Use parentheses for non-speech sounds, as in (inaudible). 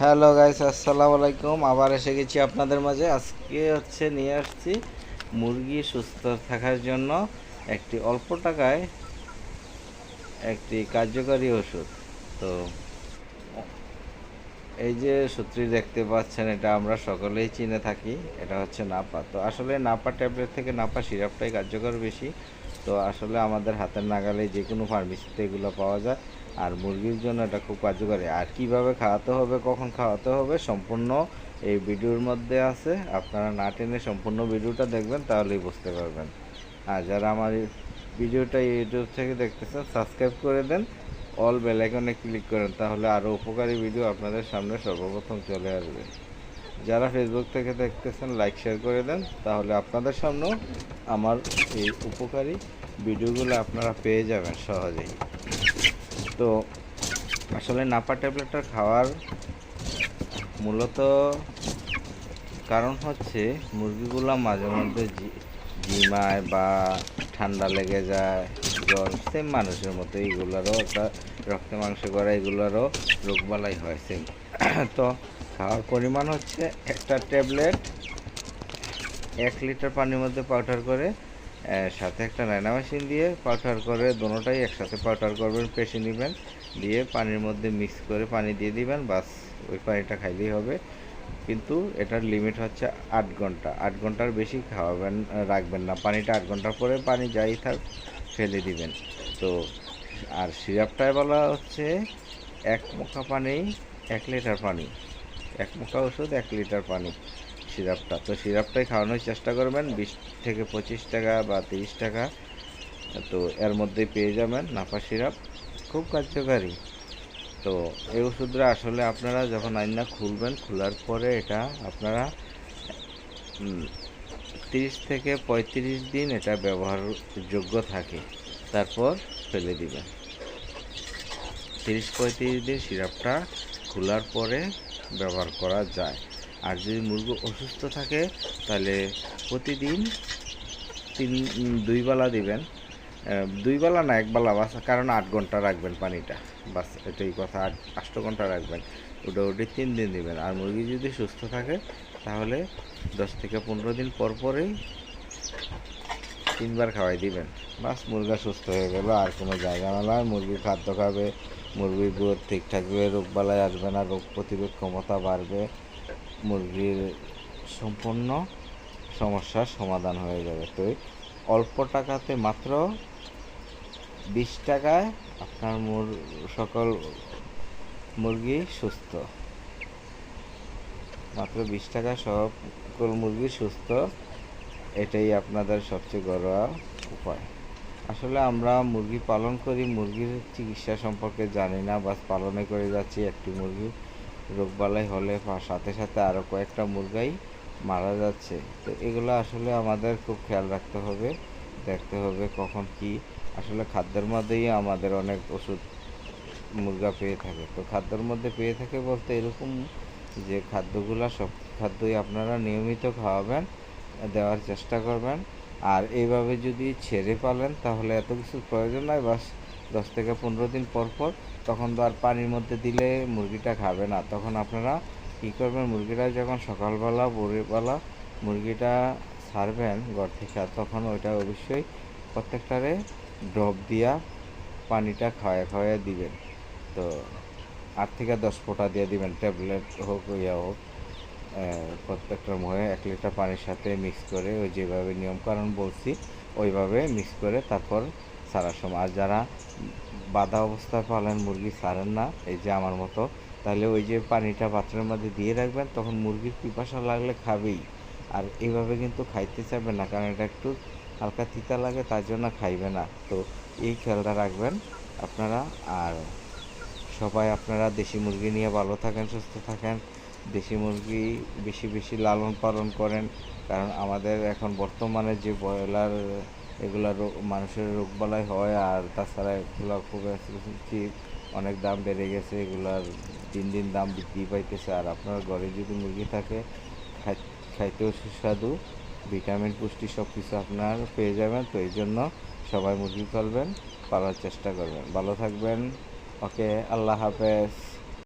Hello guys, আসসালামু আলাইকুম। আবার এসে গেছি আপনাদের মাঝে। আজকে হচ্ছে নিয়ে আসছি মুরগি সুস্থ থাকার জন্য একটি অল্প টাকায় একটি কার্যকারী ওষুধ। তো, এই যে সূত্রী দেখতে পাচ্ছেন, এটা আমরা সকলেই চিনে থাকি, এটা হচ্ছে নাপা। তো আসলে নাপা ট্যাবলেট থেকে নাপা সিরাপটাই কার্যকর বেশি। তো আসলে আমাদের হাতের নাগালে যে কোনো ফার্মেসিতে এগুলো পাওয়া যায়। আর মুরগির জন্য এটা খুব কার্যকরী। আর কীভাবে খাওয়াতে হবে, কখন খাওয়াতে হবে, সম্পূর্ণ এই ভিডিওর মধ্যে আছে। আপনারা না টেনে সম্পূর্ণ ভিডিওটা দেখবেন, তাহলেই বুঝতে পারবেন। আর যারা আমার ভিডিওটা ইউটিউব থেকে দেখতেছেন, সাবস্ক্রাইব করে দেন, অল বেল আইকনে ক্লিক করেন, তাহলে আরও উপকারী ভিডিও আপনাদের সামনে সর্বপ্রথম চলে আসবে। যারা ফেসবুক থেকে দেখতেছেন লাইক শেয়ার করে দেন, তাহলে আপনাদের সামনেও আমার এই উপকারী ভিডিওগুলো আপনারা পেয়ে যাবেন সহজেই। তো আসলে নাপা ট্যাবলেটটা খাওয়ার মূলত কারণ হচ্ছে মুরগিগুলো মাঝে মধ্যে জিমায় বা ঠান্ডা লেগে যায়, জ্বর সেম মানুষের মতো এইগুলোরও একটা রক্তে মাংস করা এগুলোরও রোগবালাই হয় সেম (coughs) তো খাওয়ার পরিমাণ হচ্ছে একটা ট্যাবলেট এক লিটার পানির মধ্যে পাউডার করে সাথে একটা রায়না মেশিন দিয়ে পাউডার করে দোনোটাই একসাথে পাউডার করবেন, পেশে নেবেন, দিয়ে পানির মধ্যে মিক্স করে পানি দিয়ে দিবেন, বাস ওই পানিটা খাইলেই হবে। কিন্তু এটার লিমিট হচ্ছে আট ঘণ্টা। আট ঘণ্টার বেশি খাওয়াবেন, রাখবেন না। পানিটা আট ঘণ্টা পরে পানি যাই থাক, ফেলে দিবেন। তো আর সিরাপটায় বলা হচ্ছে এক মুখা পানি, এক লিটার পানি। এক মুখা ওষুধ, এক লিটার পানি। সিরাপটা। তো সিরাপটাই খাওয়ানোর চেষ্টা করবেন। বিশ থেকে পঁচিশ টাকা বা তিরিশ টাকা। তো এর মধ্যেই পেয়ে যাবেন নাপা সিরাপ। খুব কার্যকারী। তো এই ওষুধটা আসলে আপনারা যখন আইনা খুলবেন, খোলার পরে এটা আপনারা তিরিশ থেকে পঁয়ত্রিশ দিন এটা ব্যবহারযোগ্য থাকে। তারপর ফেলে দিবেন। তিরিশ পঁয়ত্রিশ দিন সিরাপটা খোলার পরে ব্যবহার করা যায়। আর যদি মুরগি অসুস্থ থাকে তাহলে প্রতিদিন তিন উম, দুই বেলা দিবেন। আহ, দুই বেলা না এক বেলা বাস কারণ আট ঘণ্টা রাখবেন পানিটা। বাস এটাই কথা আট আষ্ট ঘণ্টা রাখবেন। ওটা ওটি তিন দিন দিবেন। আর মুরগি যদি সুস্থ থাকে তাহলে দশ থেকে পনেরো দিন পর পরেই তিনবার খাওয়াই দিবেন। বাস মুরগা সুস্থ হয়ে গেল আর কোনো জায়গা মেলা মুরগি খাদ্য খাবে মুরগির গ্রোথ ঠিক থাকবে রোগবালাই আসবে না রোগ প্রতিরোধ ক্ষমতা বাড়বে। মুরগির সম্পূর্ণ সমস্যার সমাধান হয়ে যাবে। তো অল্প টাকাতে মাত্র বিশ টাকায় আপনার মুর, সকল মুরগি সুস্থ। মাত্র বিশ টাকা সকল মুরগি সুস্থ, এটাই আপনাদের সবচেয়ে ঘরোয়া উপায়। আসলে আমরা মুরগি পালন করি, মুরগির চিকিৎসা সম্পর্কে জানি না, বাস পালনে করে যাচ্ছি একটি মুরগি। রোগবালাই হলে সাথে সাথে আরও কয়েকটা মুরগাই মারা যাচ্ছে। তো এগুলো আসলে আমাদের খুব খেয়াল রাখতে হবে, দেখতে হবে কখন কি। আসলে খাদ্যের মধ্যেই আমাদের অনেক ওষুধ মুরগা পেয়ে থাকে। তো খাদ্যের মধ্যে পেয়ে থাকে বলতে এরকম যে খাদ্যগুলো সব খাদ্যই আপনারা নিয়মিত খাওয়াবেন, দেওয়ার চেষ্টা করবেন। আর এইভাবে যদি ছেড়ে পালেন তাহলে এত কিছু প্রয়োজন নয় বাস দশ থেকে পনেরো দিন পর পর তখন তো আর পানির মধ্যে দিলে মুরগিটা খাবে না। তখন আপনারা কী করবেন মুরগিটা যখন সকালবেলা ভোরবেলা মুরগিটা ছাড়বেন ঘর থেকে তখন ওইটা অবশ্যই প্রত্যেকটারে ড্রপ দিয়া পানিটা খাওয়া খাওয়া দিবেন। তো আট থেকে দশ ফোঁটা দিয়ে দিবেন ট্যাবলেট হোক ইয়া হোক আহ, প্রত্যেকটার মুখে এক লিটার পানির সাথে মিক্স করে ওই যেভাবে নিয়মকানুন বলছি ওইভাবে মিক্স করে তারপর সারার সময়। আর যারা বাধা অবস্থায় পালেন, মুরগি ছাড়েন না, এই যে আমার মতো, তাহলে ওই যে পানিটা পাত্রের মধ্যে দিয়ে রাখবেন, তখন মুরগির পিপাসা লাগলে খাবেই। আর এইভাবে কিন্তু খাইতে চাইবে না, কারণ এটা একটু হালকা তিতা লাগে, তার জন্য খাইবে না। তো এই খেয়ালটা রাখবেন আপনারা। আর সবাই আপনারা দেশি মুরগি নিয়ে ভালো থাকেন, সুস্থ থাকেন। দেশি মুরগি বেশি বেশি লালন পালন করেন, কারণ আমাদের এখন বর্তমানে যে ব্রয়লার এগুলা রোগ, মানুষের রোগবালাই হয় আর তাছাড়া এগুলো খুব চিপ অনেক দাম বেড়ে গেছে, এগুলার দিন দিন দাম বৃদ্ধি পাইতেছে। আর আপনার ঘরে যদি মুরগি থাকে, খাই- খাইতেও সুস্বাদু, ভিটামিন, পুষ্টি সব কিছু আপনার পেয়ে যাবেন। তো এই জন্য সবাই মুরগি পালবেন, পালার চেষ্টা করবেন। ভালো থাকবেন। ওকে, আল্লাহ হাফেজ।